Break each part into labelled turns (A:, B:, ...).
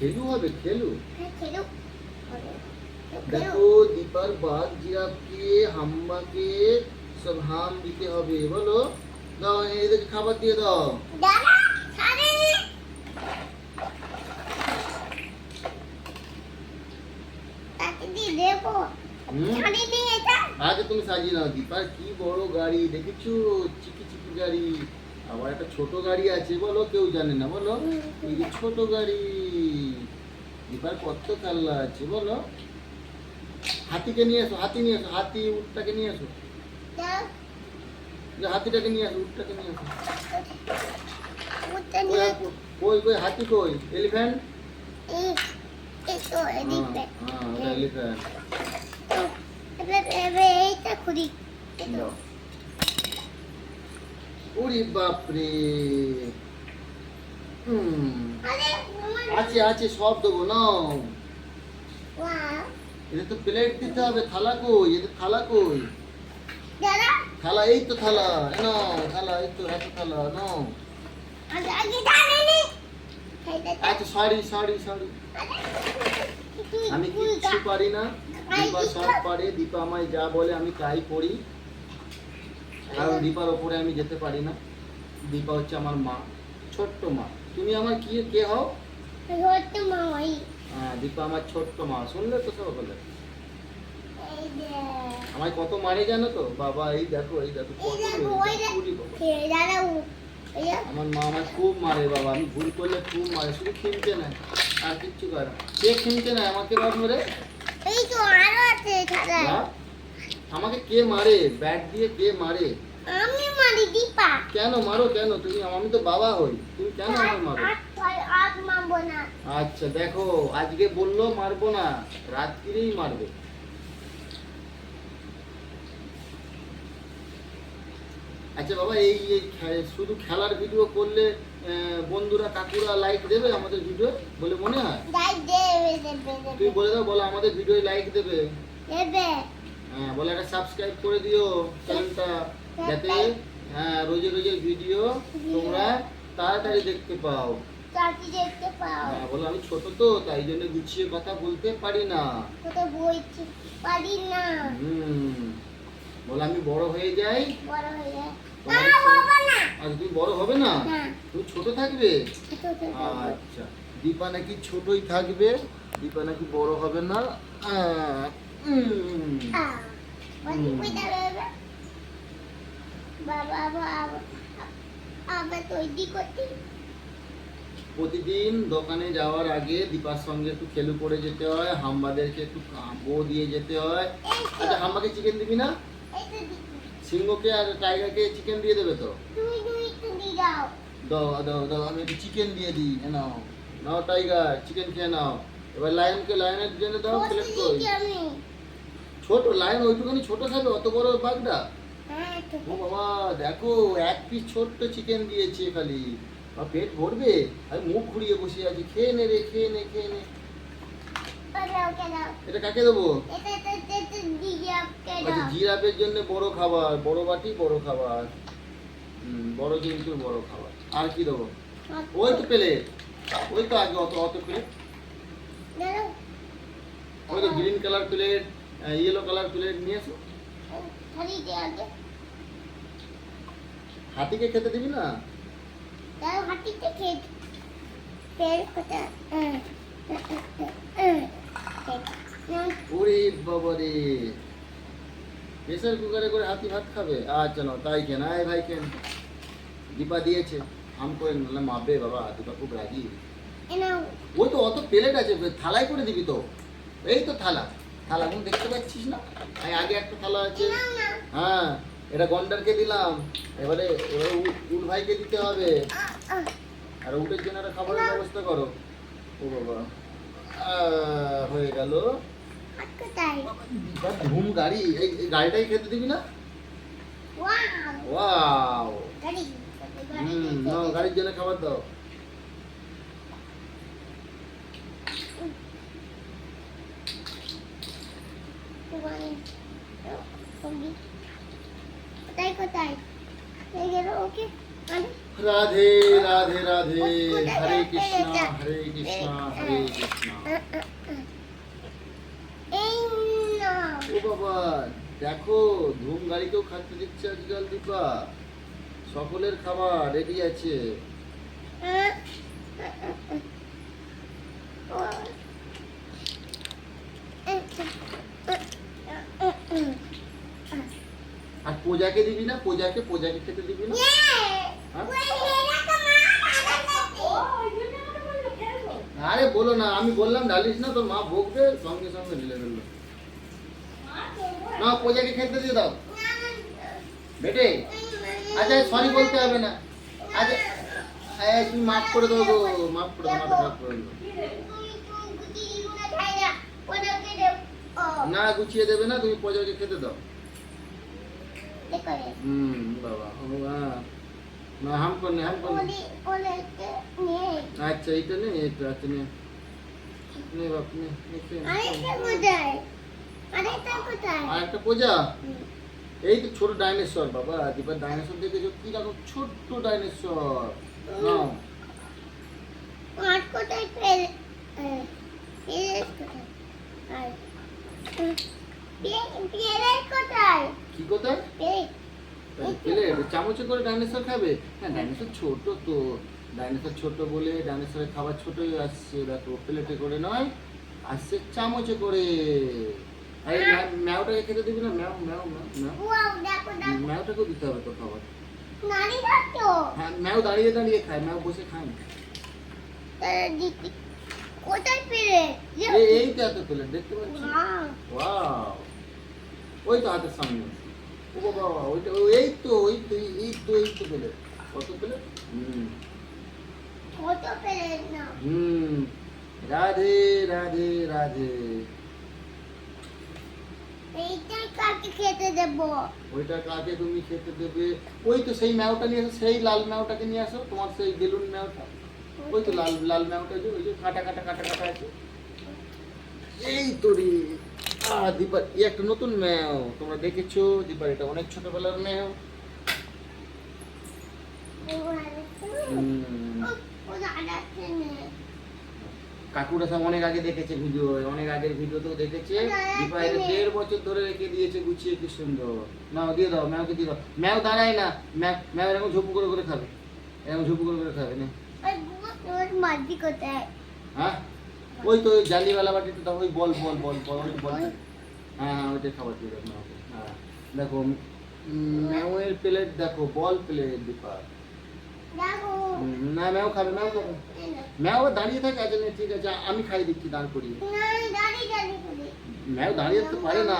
A: খেলু হবে খেলু।
B: হ্যাঁ।
A: দেখো দীপার বাঘ জিরাফকে হাম্বাকে সব হাম দিতে হবে বলো। দাও এদেরকে খাবার দিয়ে দাও। আগে তুমি সাজিয়ে নাও দীপার কি বড় গাড়ি দেখেছ? চিকি চিকি গাড়ি। আবার একটা ছোট গাড়ি আছে বলো কেউ জানে না বলো। এই যে ছোট গাড়ি। দীপার কত কাল্লা আছে বলো? হাতিকে নিয়ে এসো হাতি নিয়ে এসো হাতি উটটাকে নিয়ে এসো। হাতিটাকে নিয়ে আসো উটটাকে নিয়ে আসো কই কই হাতি কই? এলিফ্যান্ট?
B: এবার এবার
A: ওরে বাপরে। আছে আছে সব দেবো নাও। এটা তো প্লেট দিতে হবে থালা কই? এটা থালা কই? থালা এই তো থালা নাও থালা এই তো এত থালা নাও। আচ্ছা সরি সরি সরি আমি কিচ্ছু পারি না। দীপা সব পারে দীপা আমায় যা বলে আমি তাই করি। কারণ দীপার ওপরে আমি যেতে পারি না। দীপা হচ্ছে আমার মা ছোট্ট মা। তুমি আমার কি কে হও?
B: হচ্ছে মামাই।
A: হ্যাঁ দীপা আমার ছোট্ট মা শুনলে তো সব বলে। আমায় কত মারে জানো তো? বাবা এই দেখো এই দেখো আমার মা আমায় খুব মারে বাবা আমি ভুল করলে খুব মারে শুধু খিমতে না আর কিচ্ছু করে না। কে খিমতে নেয় আমাকে বাদ মেরে
B: এই তো আরও আছে?
A: আমাকে কে মারে? ব্যাট দিয়ে কে মারে?
B: আমি দীপা।
A: কেন মারো কেন? তুমি আমি তো বাবা হই। তুমি কেন আমার মারো?
B: আট মারবো না।
A: আচ্ছা দেখো আজকে বলল মারবো না রাত্রিরেই মারবে। আচ্ছা বাবা এই এই শুধু খেলার ভিডিও করলে বন্ধুরা কাকুরা লাইক দেবে আমাদের ভিডিও বলে মনে হয়? তুই বলে দাও বলো আমাদের ভিডিও লাইক দেবে।
B: দেবে।
A: হ্যাঁ বলে একটা সাবস্ক্রাইব করে দিও চ্যানেলটা যাতে হ্যাঁ রোজে রোজের ভিডিও তোমরা তাড়াতাড়ি দেখতে পাও।
B: চাচি দেখতে পাও।
A: হ্যাঁ বলো আমি ছোট তো তাই জন্য গুছিয়ে কথা বলতে পারি না।
B: পারি
A: হুম বলে আমি বড় হয়ে যাই?
B: বড় হয়ে যায় না বাবা না।
A: আর তুমি বড় হবে না? তুমি ছোট থাকবে? আচ্ছা দীপা নাকি ছোটই থাকবে? দীপা নাকি বড় হবে না? আহ, হুম।
B: কই যাবে এবার? বাবা বাবা আবার তৈরি করতে
A: প্রতিদিন দোকানে যাওয়ার আগে দীপার সঙ্গে একটু খেলু করে যেতে হয় হাম্বাদেরকে একটু বো দিয়ে যেতে হয়। আচ্ছা হাম্বাকে চিকেন দিবি না? সিংহকে আর টাইগারকে চিকেন দিয়ে দেবে তো?
B: দাও
A: দাও দাও আমি একটু চিকেন দিয়ে দিই নাও। নাও টাইগার চিকেন খেয়ে নাও। এবার লায়নকে লায়নের জন্য দাও প্লেট
B: আমি।
A: ছোট লায়ন ওইটুখানি ছোট খাবে অত বড় বাঘটা? ও বাবা, দেখো, এক পিস ছোট্ট চিকেন দিয়েছে খালি। আর পেট ভরবে? আমি মুখ ঘুরিয়ে বসে আছি। খেয়ে নে রে, খেয়ে নে খেয়ে নে। এটা কাকে দেবো? আচ্ছা জিরাফের জন্য বড় খাবার। বড় বাটি, বড় খাবার। বড় জন্তুর বড় খাবার। আর কি দেবো? ওই তো পেলে ওই তো আগে অত অত প্লেট ওই তো green colour plate yellow colour plate নিয়ে এসো। হাতিকে খেতে দিবি না?
B: কোথা
A: ওরে বাবা রে প্রেসার কুকারে করে হাতি ভাত খাবে? আচ্ছা না তাই কেন? আয় ভাই কেন? দীপা দিয়েছে আম করে নাহলে মাপবে বাবা দীপা খুব রাজি ওই তো অত প্লেট আছে থালায় করে দিবি তো। এই তো থালা। থালা এখন দেখতে পাচ্ছিস না? আগে একটা থালা আছে। হ্যাঁ। এটা গন্ডারকে দিলাম। এবারে এবারে উ- উট ভাইকে দিতে হবে। আর উটের জন্য একটা খাবারের ব্যবস্থা করো। ও বাবা। হয়ে গেল। ধুম গাড়ি। এই গাড়িটাই খেতে দিবি না?
B: ওয়াও।
A: হুম গাড়ির জন্য খাবার দাও।
B: কোথায় কোথায় এই গেল ওকে আরে
A: রাধে রাধে রাধে। হরে কৃষ্ণ হরে কৃষ্ণ হরে কৃষ্ণ। ও বাবা দেখো ধুম গাড়িকেও খাচ্ছে দিচ্ছে আজকাল দীপা। সকলের খাবার রেডি আছে। আর পূজাকে দিবি না? পূজাকে পূজাকে খেতে দিবি না? আরে বলো না, আমি বললাম ডালিস না, তোর মা বকবে, সঙ্গে সঙ্গে ঢেলে ফেলল। না পূজাকে খেতে দিয়ে দাও। বেটে? আচ্ছা সরি বলতে হবে না। আচ্ছা তুমি মাফ করে দাও গো, মাফ করে দাও খারাপ করে দাও না, গুছিয়ে দেবে না, তুমি পূজাকে খেতে দাও। হুম বাবা ও হ্যাঁ না হাম করনে হাম করনে আচ্ছা এইটা নেই এইটা আচ্ছা নে নে বাপ নে নে, খেয়ে নে, খেয়ে নে। আর একটা পূজা এই তো ছোট ডাইনোসর বাবা দীপার ডাইনোসর দেখেছ কি রকম ছোট্ট ডাইনোসর নাও
B: কোথায় পেলে পেলে কোথায়
A: কি কোথায়?
B: পেলে।
A: পেলে চামচে করে ডাইনোসর খাবে? হ্যাঁ ডাইনোসর ছোট তো। ডাইনোসর ছোট বলে ডাইনোসরের খাবার ছোটই আসছে। দেখো প্লেটে করে নয় আসছে চামচে করে। আরে ম্যাওটাকে খেতে দিবি না? ম্যাও ম্যাও ম্যাও ম্যাওটাকেও দিতে হবে তো খাবার। হ্যাঁ ম্যাও দাঁড়িয়ে দাঁড়িয়ে খায়। ম্যাও বসে খায় না।
B: কোথায় পেলে?
A: এই তো এত দেখতে পাচ্ছি
B: ওয়াও।
A: ওই তো হাতের সামনে ও বাবা ওইটা এই তো ওই তো এই- তো এই তো প্লেট কত প্লেট হুম।
B: কত পেলে না?
A: হুম। রাধে রাধে রাধে।
B: এইটাই কাকে খেতে দেবো?
A: ওইটা কাকে তুমি খেতে দেবে? ওই তো সেই ম্যাওটা নিয়ে আসো সেই লাল ম্যাওটাকে নিয়ে আসো তোমার সেই বেলুন ম্যাওটা। ওই তো লাল লাল ম্যাওটা যে ওই যে কাটা কাটা কাটা কাটা আছে। এই তো রে। দীপার এই একটা নতুন ম্যাও তোমরা দেখেছ দীপার এটা অনেক ছোটবেলার ম্যাও। কাকুরা সব অনেক আগে দেখেছে ভিডিও অনেক আগের ভিডিওতেও দেখেছে। দীপা এটা দেড় বছর ধরে রেখে দিয়েছে গুছিয়ে কি সুন্দর। নাও দিয়ে দাও ম্যাওকে দিয়ে দাও। ম্যাও দাঁড়ায় না ম্যাও ম্যাও এরকম ঝুপু করে করে খাবে। এরকম ঝুপু করে করে খাবে না।
B: কোথায়?
A: হ্যাঁ? ওই তো ওই জালিওয়ালা বাটিতে দাও ওই বল বল বল বল ওই বল। হ্যাঁ হ্যাঁ ওইটা খাবার দিয়ে দাও ম্যাওকে হ্যাঁ দেখো ম্যাওয়ের প্লেট দেখো বল প্লেট দীপা
B: দেখো।
A: না ম্যাও খাবে ম্যাও খাবে। ম্যাও দাঁড়িয়ে থাকে আচ্ছা নে, ঠিক আছে আমি খাই দিচ্ছি দাঁড় করিয়ে।
B: না দাঁড়িয়ে দাঁড়িয়ে করে।
A: ম্যাও দাঁড়িয়ে তো পারে না।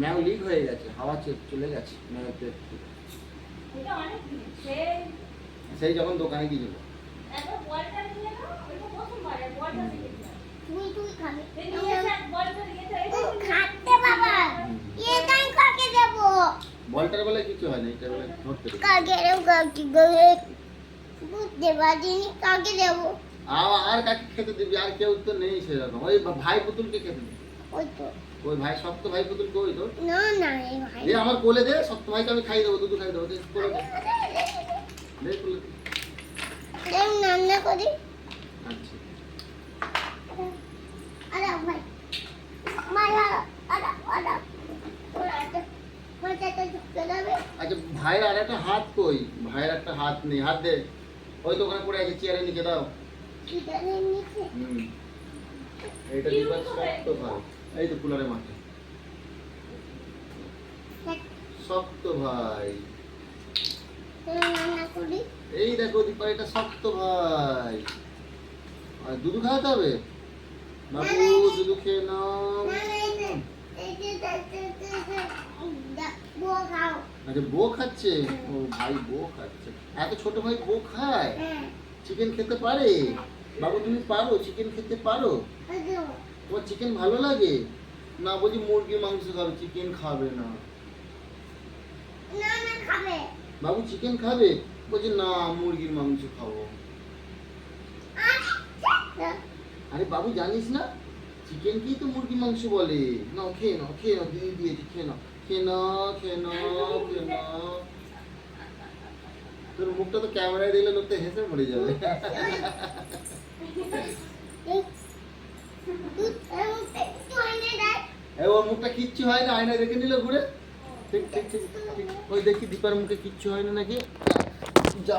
A: ম্যাও লিক হয়ে গেছে হাওয়া চলে গেছে ম্যাও থেকে। সেই যখন দোকানে গিয়েছিল আর খেতে দিবি? আর কেউ তো নেই ভাই পুতুলকে খেতে
B: ওই তো
A: ওই ভাই ভাই পুতুলকে ওই তো
B: না
A: আমার কোলে দে, সপ্ত ভাইকে আমি খাই দেবো দুধ খাই দেবো
B: দেখ রান্না করি
A: আচ্ছা
B: আরে ভাই মারা আরে আরে ওরা মাথাটা ঢুকে যাবে
A: আচ্ছা ভাইয়ের আর একটা হাত কই ভাইয়ের একটা হাত নেই হাত দে ওই তো ওখানে পড়ে আছে চেয়ারে নিচে দাও
B: খিদানের নিচে
A: হুম এইটা দিবার শক্ত ভাই এই তো কুলারের মাঠে শক্ত ভাই
B: রান্না করি
A: এই দেখো দীপা, এটা শক্ত ভাই। আর দুধু খাওয়াতে হবে? বাবু, দুধু খেয়ে নাও।
B: বো
A: আচ্ছা বউ খাচ্ছে? ও ভাই, বউ খাচ্ছে। এত ছোট ভাই বউ খায়? চিকেন খেতে পারে? বাবু, তুমি পারো? চিকেন খেতে পারো? তোমার চিকেন ভালো লাগে? না, বলছি মুরগির মাংস খাবে, চিকেন খাবে না।
B: না না, খাবে।
A: বাবু চিকেন খাবে বলছে না মুরগির মাংস খাব
B: আচ্ছা
A: আরে বাবু জানিস না চিকেনকেই তো মুরগির মাংস বলে না খেয়ে নাও খেয়ে নাও দিদি দিয়েছি খেয়ে নাও খেয়ে নাও খেয়ে নাও খেয়ে নাও তোর মুখটা তো ক্যামেরায় দিলে লোক তো হেসে মরে যাবে এই ওর মুখটা কিচ্ছু হয় না আয়নায় রেখে নিল ঘুরে ঠিক ঠিক ঠিক ঠিক ওই দেখি দীপার মুখে কিচ্ছু হয় না নাকি যা